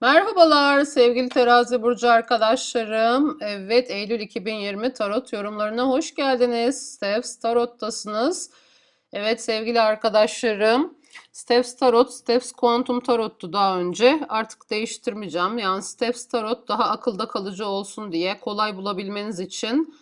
Merhabalar sevgili terazi burcu arkadaşlarım. Evet Eylül 2020 tarot yorumlarına hoş geldiniz. Steps Tarot'tasınız. Evet sevgili arkadaşlarım. Steps Tarot, Steps Quantum Tarot'tu daha önce. Artık değiştirmeyeceğim. Yani Steps Tarot daha akılda kalıcı olsun diye kolay bulabilmeniz için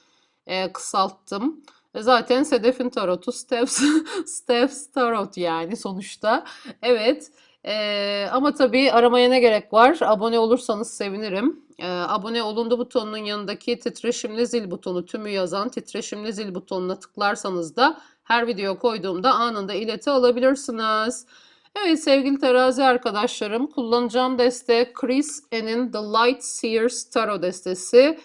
e, kısalttım. E, Zaten Sedef'in tarotu Steps, Steps Tarot yani sonuçta. Evet. Ee, ama tabii aramaya ne gerek var? Abone olursanız sevinirim. Ee, abone olundu butonunun yanındaki titreşimli zil butonu tümü yazan titreşimli zil butonuna tıklarsanız da her video koyduğumda anında ileti alabilirsiniz. Evet sevgili terazi arkadaşlarım kullanacağım deste Chris N'in The Light Seers Tarot destesi.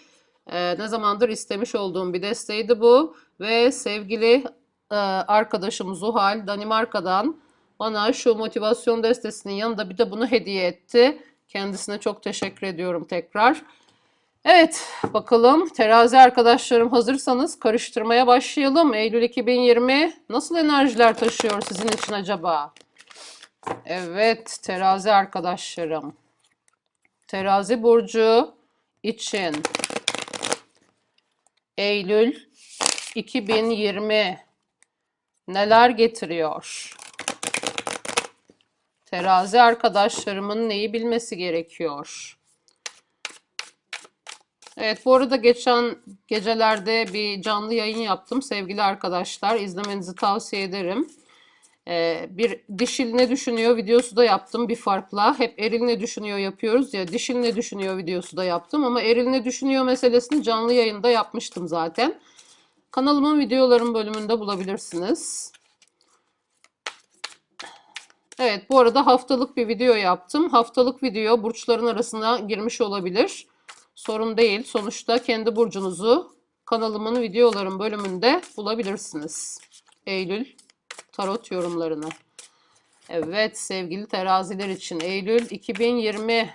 Ee, ne zamandır istemiş olduğum bir desteydi bu. Ve sevgili e, arkadaşım Zuhal Danimarka'dan bana şu motivasyon destesinin yanında bir de bunu hediye etti. Kendisine çok teşekkür ediyorum tekrar. Evet, bakalım terazi arkadaşlarım hazırsanız karıştırmaya başlayalım. Eylül 2020 nasıl enerjiler taşıyor sizin için acaba? Evet, terazi arkadaşlarım. Terazi burcu için Eylül 2020 neler getiriyor? Terazi arkadaşlarımın neyi bilmesi gerekiyor? Evet, bu arada geçen gecelerde bir canlı yayın yaptım sevgili arkadaşlar. İzlemenizi tavsiye ederim. Ee, bir dişil ne düşünüyor videosu da yaptım bir farkla. Hep eril ne düşünüyor yapıyoruz ya. Dişil ne düşünüyor videosu da yaptım ama eril ne düşünüyor meselesini canlı yayında yapmıştım zaten. Kanalımın videoların bölümünde bulabilirsiniz. Evet, bu arada haftalık bir video yaptım. Haftalık video burçların arasına girmiş olabilir. Sorun değil. Sonuçta kendi burcunuzu kanalımın videoların bölümünde bulabilirsiniz. Eylül tarot yorumlarını. Evet sevgili teraziler için Eylül 2020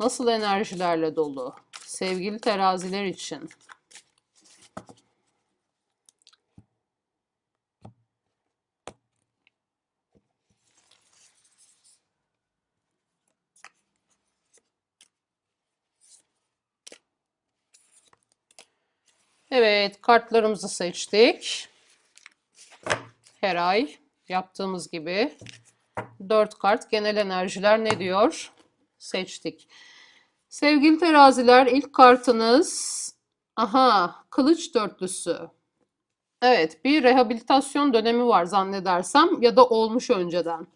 nasıl enerjilerle dolu? Sevgili teraziler için. Evet, kartlarımızı seçtik. Her ay yaptığımız gibi 4 kart genel enerjiler ne diyor? Seçtik. Sevgili teraziler ilk kartınız aha kılıç dörtlüsü. Evet, bir rehabilitasyon dönemi var zannedersem ya da olmuş önceden.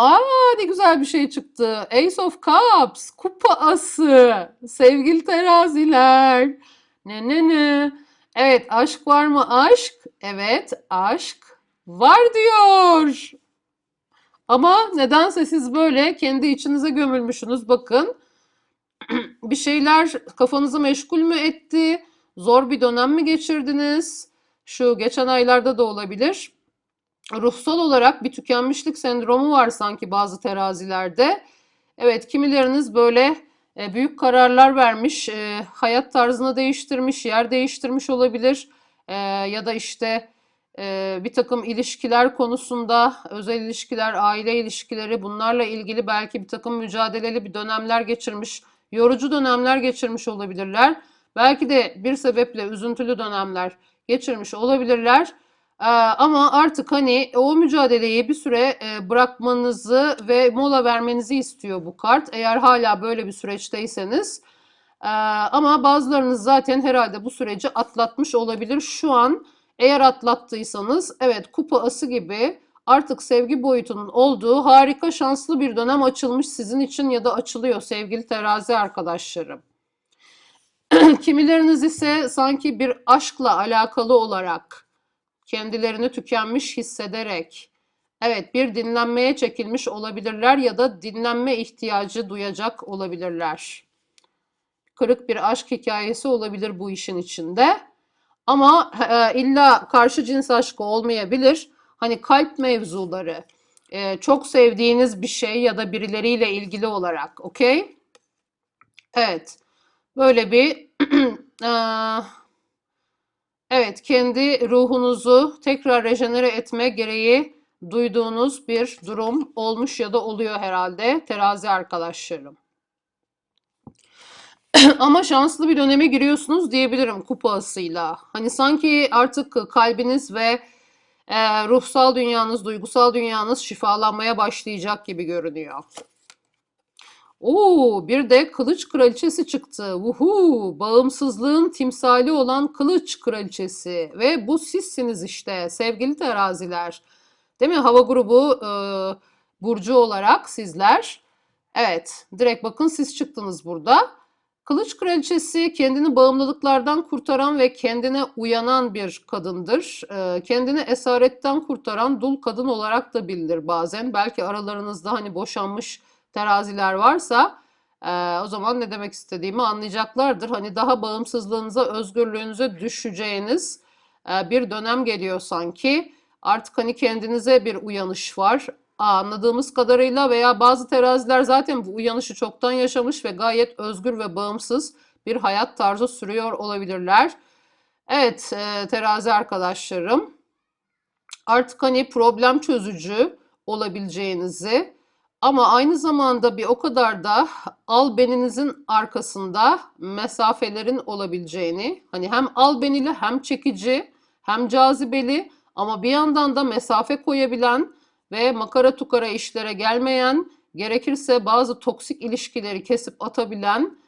Aa ne güzel bir şey çıktı. Ace of Cups, kupa ası. Sevgili teraziler. Ne ne ne. Evet, aşk var mı? Aşk. Evet, aşk var diyor. Ama nedense siz böyle kendi içinize gömülmüşsünüz. Bakın, bir şeyler kafanızı meşgul mü etti? Zor bir dönem mi geçirdiniz? Şu geçen aylarda da olabilir ruhsal olarak bir tükenmişlik sendromu var sanki bazı terazilerde. Evet kimileriniz böyle e, büyük kararlar vermiş, e, hayat tarzını değiştirmiş, yer değiştirmiş olabilir. E, ya da işte bir takım ilişkiler konusunda, özel ilişkiler, aile ilişkileri bunlarla ilgili belki bir takım mücadeleli bir dönemler geçirmiş, yorucu dönemler geçirmiş olabilirler. Belki de bir sebeple üzüntülü dönemler geçirmiş olabilirler. Ee, ama artık hani o mücadeleyi bir süre e, bırakmanızı ve mola vermenizi istiyor bu kart. Eğer hala böyle bir süreçteyseniz. Ee, ama bazılarınız zaten herhalde bu süreci atlatmış olabilir. Şu an eğer atlattıysanız evet kupa ası gibi artık sevgi boyutunun olduğu harika şanslı bir dönem açılmış sizin için ya da açılıyor sevgili terazi arkadaşlarım. Kimileriniz ise sanki bir aşkla alakalı olarak kendilerini tükenmiş hissederek evet bir dinlenmeye çekilmiş olabilirler ya da dinlenme ihtiyacı duyacak olabilirler. Kırık bir aşk hikayesi olabilir bu işin içinde. Ama e, illa karşı cins aşkı olmayabilir. Hani kalp mevzuları, e, çok sevdiğiniz bir şey ya da birileriyle ilgili olarak, okey? Evet, böyle bir e, Evet, kendi ruhunuzu tekrar rejenere etme gereği duyduğunuz bir durum olmuş ya da oluyor herhalde terazi arkadaşlarım. Ama şanslı bir döneme giriyorsunuz diyebilirim kupasıyla. Hani sanki artık kalbiniz ve ruhsal dünyanız, duygusal dünyanız şifalanmaya başlayacak gibi görünüyor. Oo, bir de kılıç kraliçesi çıktı. Vuhu, bağımsızlığın timsali olan kılıç kraliçesi ve bu sizsiniz işte sevgili teraziler. Değil mi? Hava grubu e, burcu olarak sizler. Evet, direkt bakın siz çıktınız burada. Kılıç kraliçesi kendini bağımlılıklardan kurtaran ve kendine uyanan bir kadındır. Ee, kendini esaretten kurtaran dul kadın olarak da bilinir bazen. Belki aralarınızda hani boşanmış teraziler varsa e, o zaman ne demek istediğimi anlayacaklardır. Hani daha bağımsızlığınıza, özgürlüğünüze düşeceğiniz e, bir dönem geliyor sanki. Artık hani kendinize bir uyanış var. Anladığımız kadarıyla veya bazı teraziler zaten bu uyanışı çoktan yaşamış ve gayet özgür ve bağımsız bir hayat tarzı sürüyor olabilirler. Evet, e, terazi arkadaşlarım, artık hani problem çözücü olabileceğinizi ama aynı zamanda bir o kadar da albeninizin arkasında mesafelerin olabileceğini, hani hem albenili hem çekici hem cazibeli ama bir yandan da mesafe koyabilen ve makara tukara işlere gelmeyen, gerekirse bazı toksik ilişkileri kesip atabilen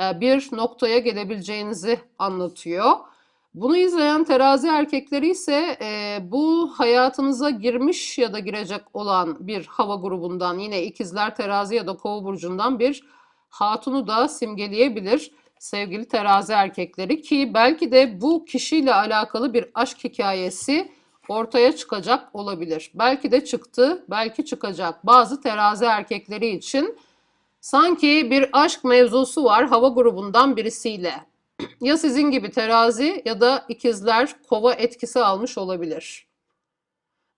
e, bir noktaya gelebileceğinizi anlatıyor. Bunu izleyen terazi erkekleri ise e, bu hayatınıza girmiş ya da girecek olan bir hava grubundan yine ikizler terazi ya da kova burcundan bir hatunu da simgeleyebilir sevgili terazi erkekleri ki belki de bu kişiyle alakalı bir aşk hikayesi ortaya çıkacak olabilir. Belki de çıktı, belki çıkacak. Bazı terazi erkekleri için sanki bir aşk mevzusu var hava grubundan birisiyle. Ya sizin gibi terazi ya da ikizler kova etkisi almış olabilir.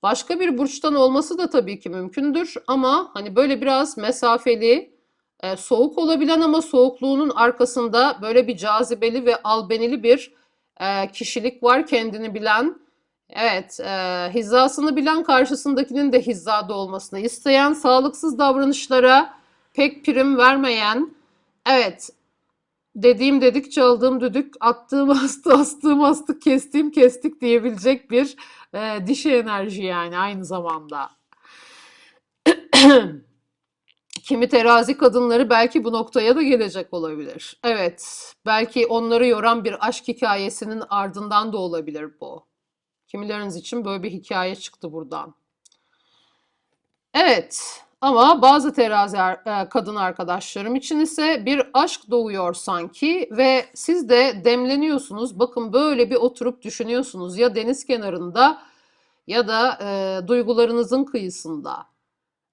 Başka bir burçtan olması da tabii ki mümkündür ama hani böyle biraz mesafeli, e, soğuk olabilen ama soğukluğunun arkasında böyle bir cazibeli ve albenili bir e, kişilik var kendini bilen. Evet, e, hizasını bilen karşısındakinin de hizada olmasını isteyen, sağlıksız davranışlara pek prim vermeyen, evet dediğim dedik çaldığım düdük, attığım astı astığım astık, kestiğim kestik diyebilecek bir e, dişi enerji yani aynı zamanda. Kimi terazi kadınları belki bu noktaya da gelecek olabilir. Evet, belki onları yoran bir aşk hikayesinin ardından da olabilir bu. Kimileriniz için böyle bir hikaye çıktı buradan. Evet, ama bazı terazi er- e, kadın arkadaşlarım için ise bir aşk doğuyor sanki ve siz de demleniyorsunuz. Bakın böyle bir oturup düşünüyorsunuz ya deniz kenarında ya da e, duygularınızın kıyısında.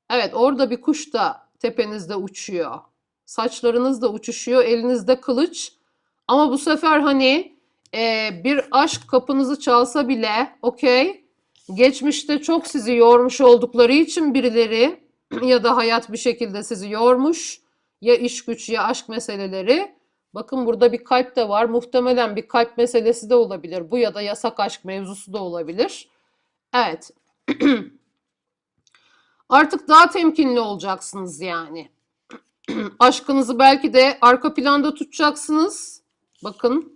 Evet, orada bir kuş da tepenizde uçuyor. Saçlarınız da uçuşuyor, elinizde kılıç. Ama bu sefer hani e, bir aşk kapınızı çalsa bile, okey, geçmişte çok sizi yormuş oldukları için birileri ya da hayat bir şekilde sizi yormuş, ya iş güç ya aşk meseleleri. Bakın burada bir kalp de var. Muhtemelen bir kalp meselesi de olabilir. Bu ya da yasak aşk mevzusu da olabilir. Evet. Artık daha temkinli olacaksınız yani. Aşkınızı belki de arka planda tutacaksınız. Bakın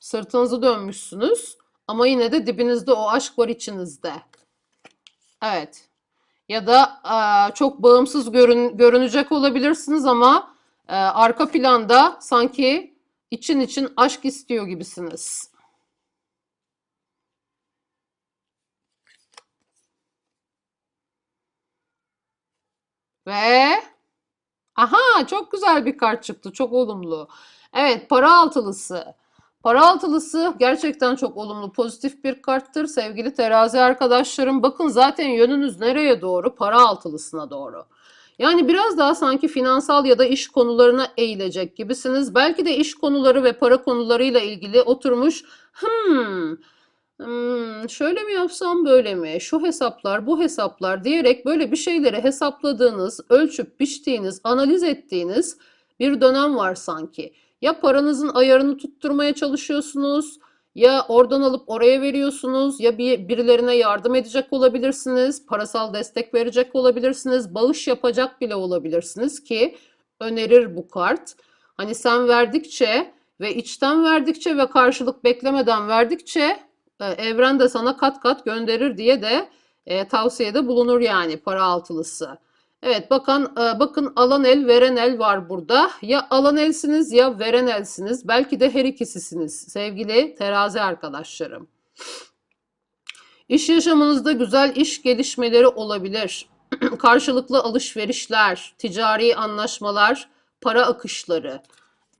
sırtınızı dönmüşsünüz. Ama yine de dibinizde o aşk var içinizde. Evet. Ya da e, çok bağımsız görün, görünecek olabilirsiniz ama e, arka planda sanki için için aşk istiyor gibisiniz. Ve aha çok güzel bir kart çıktı. Çok olumlu. Evet para altılısı. Para altılısı gerçekten çok olumlu, pozitif bir karttır. Sevgili terazi arkadaşlarım bakın zaten yönünüz nereye doğru? Para altılısına doğru. Yani biraz daha sanki finansal ya da iş konularına eğilecek gibisiniz. Belki de iş konuları ve para konularıyla ilgili oturmuş hmm, hmm, şöyle mi yapsam böyle mi? Şu hesaplar, bu hesaplar diyerek böyle bir şeyleri hesapladığınız, ölçüp biçtiğiniz, analiz ettiğiniz bir dönem var sanki. Ya paranızın ayarını tutturmaya çalışıyorsunuz Ya oradan alıp oraya veriyorsunuz ya bir birilerine yardım edecek olabilirsiniz, parasal destek verecek olabilirsiniz, bağış yapacak bile olabilirsiniz ki önerir bu kart. Hani sen verdikçe ve içten verdikçe ve karşılık beklemeden verdikçe e, evren de sana kat kat gönderir diye de e, tavsiyede bulunur yani para altılısı. Evet bakın e, bakın alan el veren el var burada. Ya alan elsiniz ya veren elsiniz. Belki de her ikisisiniz sevgili terazi arkadaşlarım. İş yaşamınızda güzel iş gelişmeleri olabilir. Karşılıklı alışverişler, ticari anlaşmalar, para akışları.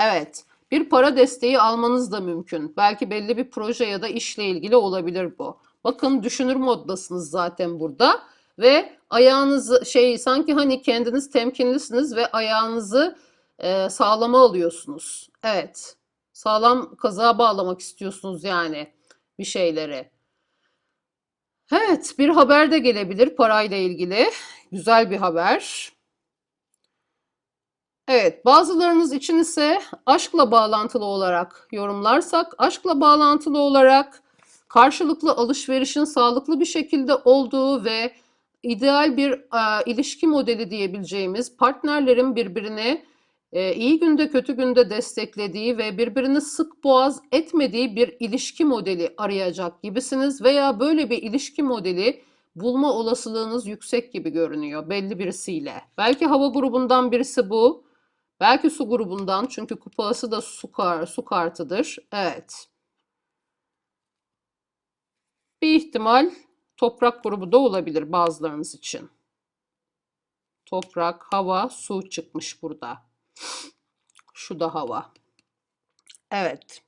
Evet, bir para desteği almanız da mümkün. Belki belli bir proje ya da işle ilgili olabilir bu. Bakın düşünür moddasınız zaten burada ve ayağınızı şey sanki hani kendiniz temkinlisiniz ve ayağınızı e, sağlama alıyorsunuz. Evet, sağlam kazığa bağlamak istiyorsunuz yani bir şeyleri. Evet, bir haber de gelebilir parayla ilgili. Güzel bir haber. Evet, bazılarınız için ise aşkla bağlantılı olarak yorumlarsak, aşkla bağlantılı olarak karşılıklı alışverişin sağlıklı bir şekilde olduğu ve ideal bir e, ilişki modeli diyebileceğimiz partnerlerin birbirini e, iyi günde kötü günde desteklediği ve birbirini sık boğaz etmediği bir ilişki modeli arayacak gibisiniz veya böyle bir ilişki modeli bulma olasılığınız yüksek gibi görünüyor belli birisiyle. Belki hava grubundan birisi bu. Belki su grubundan çünkü kupası da su, kar, su kartıdır. Evet. Bir ihtimal toprak grubu da olabilir bazılarınız için. Toprak, hava, su çıkmış burada. Şu da hava. Evet.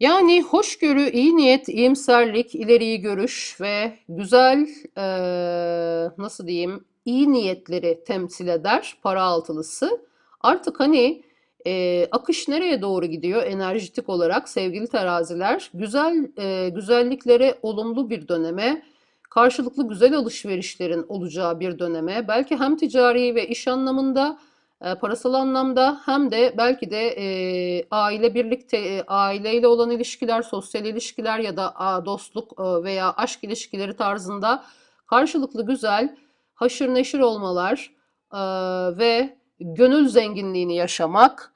Yani hoşgörü, iyi niyet, iyimserlik, ileriyi görüş ve güzel, eee, nasıl diyeyim, iyi niyetleri temsil eder para altılısı. Artık hani e, akış nereye doğru gidiyor enerjitik olarak sevgili teraziler? Güzel e, güzelliklere olumlu bir döneme, karşılıklı güzel alışverişlerin olacağı bir döneme, belki hem ticari ve iş anlamında, e, parasal anlamda hem de belki de e, aile birlikte, e, aileyle olan ilişkiler, sosyal ilişkiler ya da a, dostluk e, veya aşk ilişkileri tarzında karşılıklı güzel haşır neşir olmalar e, ve gönül zenginliğini yaşamak,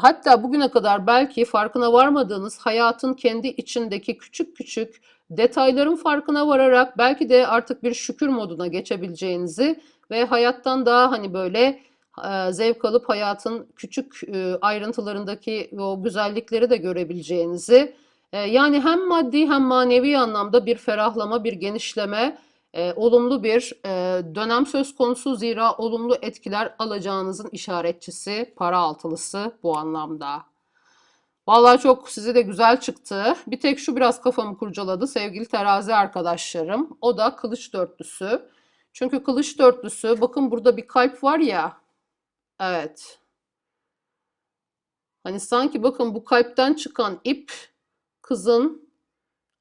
hatta bugüne kadar belki farkına varmadığınız hayatın kendi içindeki küçük küçük detayların farkına vararak belki de artık bir şükür moduna geçebileceğinizi ve hayattan daha hani böyle zevk alıp hayatın küçük ayrıntılarındaki o güzellikleri de görebileceğinizi, yani hem maddi hem manevi anlamda bir ferahlama, bir genişleme, e, olumlu bir e, dönem söz konusu zira olumlu etkiler alacağınızın işaretçisi para altılısı bu anlamda. Vallahi çok size de güzel çıktı. Bir tek şu biraz kafamı kurcaladı sevgili terazi arkadaşlarım. O da kılıç dörtlüsü. Çünkü kılıç dörtlüsü bakın burada bir kalp var ya. Evet. Hani sanki bakın bu kalpten çıkan ip kızın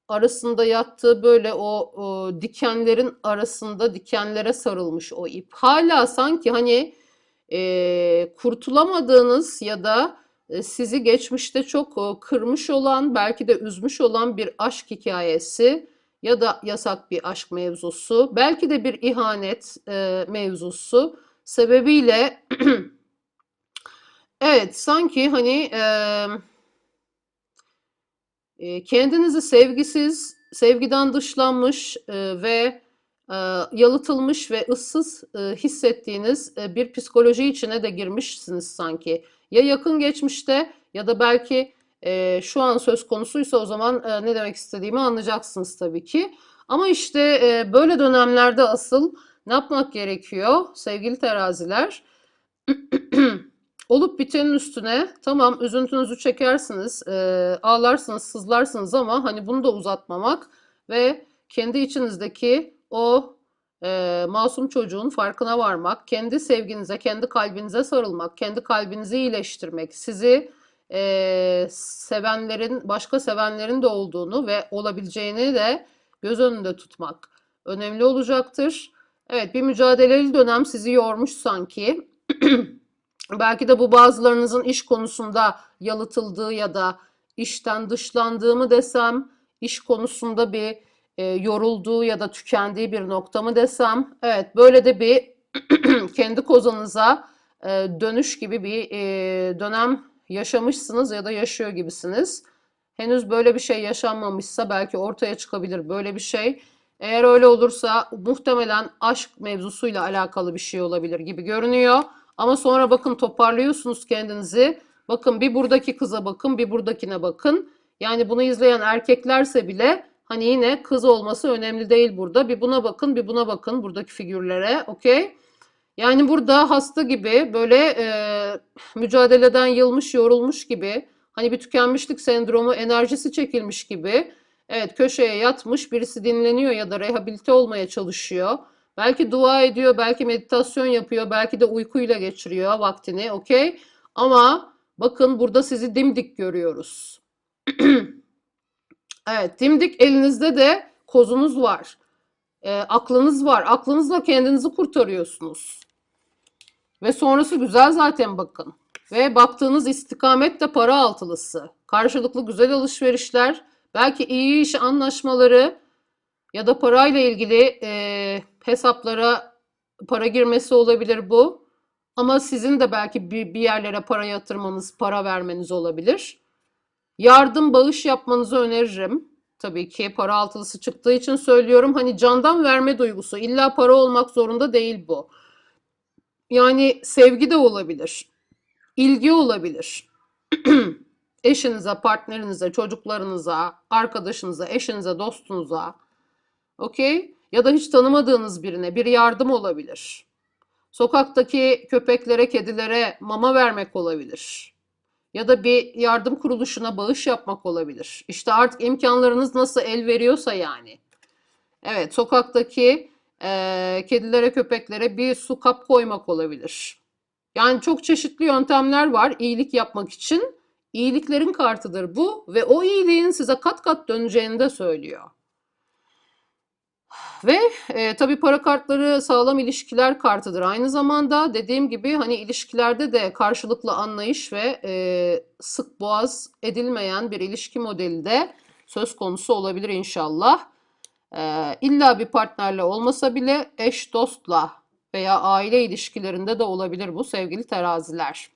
arasında yattığı böyle o, o dikenlerin arasında dikenlere sarılmış o ip. Hala sanki hani e, kurtulamadığınız ya da e, sizi geçmişte çok e, kırmış olan belki de üzmüş olan bir aşk hikayesi ya da yasak bir aşk mevzusu belki de bir ihanet e, mevzusu sebebiyle evet sanki hani e, e, kendinizi sevgisiz, sevgiden dışlanmış e, ve e, yalıtılmış ve ıssız e, hissettiğiniz bir psikoloji içine de girmişsiniz sanki. Ya yakın geçmişte ya da belki şu an söz konusuysa o zaman ne demek istediğimi anlayacaksınız tabii ki. Ama işte böyle dönemlerde asıl ne yapmak gerekiyor sevgili teraziler? Olup bitenin üstüne tamam üzüntünüzü çekersiniz, e, ağlarsınız, sızlarsınız ama hani bunu da uzatmamak ve kendi içinizdeki o e, masum çocuğun farkına varmak, kendi sevginize, kendi kalbinize sarılmak, kendi kalbinizi iyileştirmek, sizi e, sevenlerin, başka sevenlerin de olduğunu ve olabileceğini de göz önünde tutmak önemli olacaktır. Evet bir mücadeleli dönem sizi yormuş sanki. Belki de bu bazılarınızın iş konusunda yalıtıldığı ya da işten dışlandığımı desem, iş konusunda bir e, yorulduğu ya da tükendiği bir nokta mı desem, evet böyle de bir kendi kozanıza e, dönüş gibi bir e, dönem yaşamışsınız ya da yaşıyor gibisiniz. Henüz böyle bir şey yaşanmamışsa belki ortaya çıkabilir böyle bir şey. Eğer öyle olursa muhtemelen aşk mevzusuyla alakalı bir şey olabilir gibi görünüyor. Ama sonra bakın toparlıyorsunuz kendinizi. Bakın bir buradaki kıza bakın, bir buradakine bakın. Yani bunu izleyen erkeklerse bile hani yine kız olması önemli değil burada. Bir buna bakın, bir buna bakın buradaki figürlere. Okey? Yani burada hasta gibi böyle e, mücadeleden yılmış, yorulmuş gibi hani bir tükenmişlik sendromu, enerjisi çekilmiş gibi evet köşeye yatmış birisi dinleniyor ya da rehabilite olmaya çalışıyor. Belki dua ediyor, belki meditasyon yapıyor, belki de uykuyla geçiriyor vaktini, okey? Ama bakın burada sizi dimdik görüyoruz. Evet, dimdik elinizde de kozunuz var. E, aklınız var. Aklınızla kendinizi kurtarıyorsunuz. Ve sonrası güzel zaten bakın. Ve baktığınız istikamet de para altılısı. Karşılıklı güzel alışverişler, belki iyi iş anlaşmaları ya da parayla ilgili e, hesaplara para girmesi olabilir bu. Ama sizin de belki bir, bir yerlere para yatırmanız, para vermeniz olabilir. Yardım, bağış yapmanızı öneririm. Tabii ki para altılısı çıktığı için söylüyorum. Hani candan verme duygusu. İlla para olmak zorunda değil bu. Yani sevgi de olabilir. ilgi olabilir. Eşinize, partnerinize, çocuklarınıza, arkadaşınıza, eşinize, dostunuza. Okey? Ya da hiç tanımadığınız birine bir yardım olabilir. Sokaktaki köpeklere, kedilere mama vermek olabilir. Ya da bir yardım kuruluşuna bağış yapmak olabilir. İşte artık imkanlarınız nasıl el veriyorsa yani. Evet, sokaktaki e, kedilere, köpeklere bir su kap koymak olabilir. Yani çok çeşitli yöntemler var iyilik yapmak için. İyiliklerin kartıdır bu ve o iyiliğin size kat kat döneceğini de söylüyor. Ve e, tabii para kartları sağlam ilişkiler kartıdır. Aynı zamanda dediğim gibi hani ilişkilerde de karşılıklı anlayış ve e, sık boğaz edilmeyen bir ilişki modeli de söz konusu olabilir inşallah. E, illa bir partnerle olmasa bile eş dostla veya aile ilişkilerinde de olabilir bu sevgili teraziler.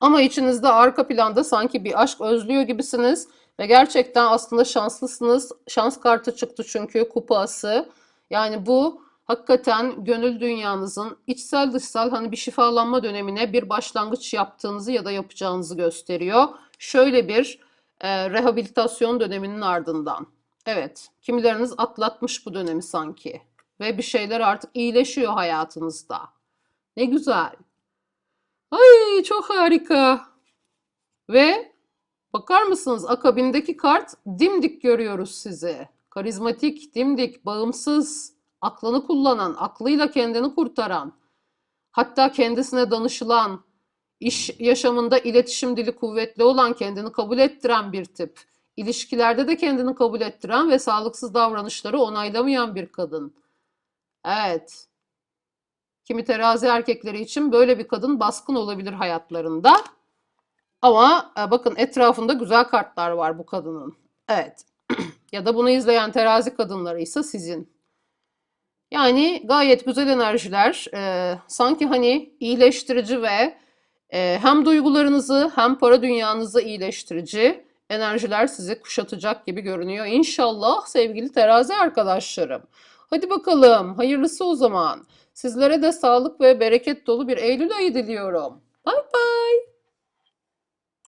Ama içinizde arka planda sanki bir aşk özlüyor gibisiniz. Ve gerçekten aslında şanslısınız. Şans kartı çıktı çünkü kupası. Yani bu hakikaten gönül dünyanızın içsel dışsal hani bir şifalanma dönemine bir başlangıç yaptığınızı ya da yapacağınızı gösteriyor. Şöyle bir e, rehabilitasyon döneminin ardından. Evet, kimileriniz atlatmış bu dönemi sanki ve bir şeyler artık iyileşiyor hayatınızda. Ne güzel. Ay çok harika. Ve bakar mısınız akabindeki kart dimdik görüyoruz sizi. Karizmatik, dimdik, bağımsız, aklını kullanan, aklıyla kendini kurtaran, hatta kendisine danışılan, iş yaşamında iletişim dili kuvvetli olan, kendini kabul ettiren bir tip. İlişkilerde de kendini kabul ettiren ve sağlıksız davranışları onaylamayan bir kadın. Evet. Kimi terazi erkekleri için böyle bir kadın baskın olabilir hayatlarında. Ama e, bakın etrafında güzel kartlar var bu kadının. Evet. ya da bunu izleyen terazi kadınları ise sizin. Yani gayet güzel enerjiler. Ee, sanki hani iyileştirici ve e, hem duygularınızı hem para dünyanızı iyileştirici enerjiler sizi kuşatacak gibi görünüyor. İnşallah sevgili terazi arkadaşlarım. Hadi bakalım hayırlısı o zaman. Sizlere de sağlık ve bereket dolu bir Eylül ayı diliyorum. Bye bye.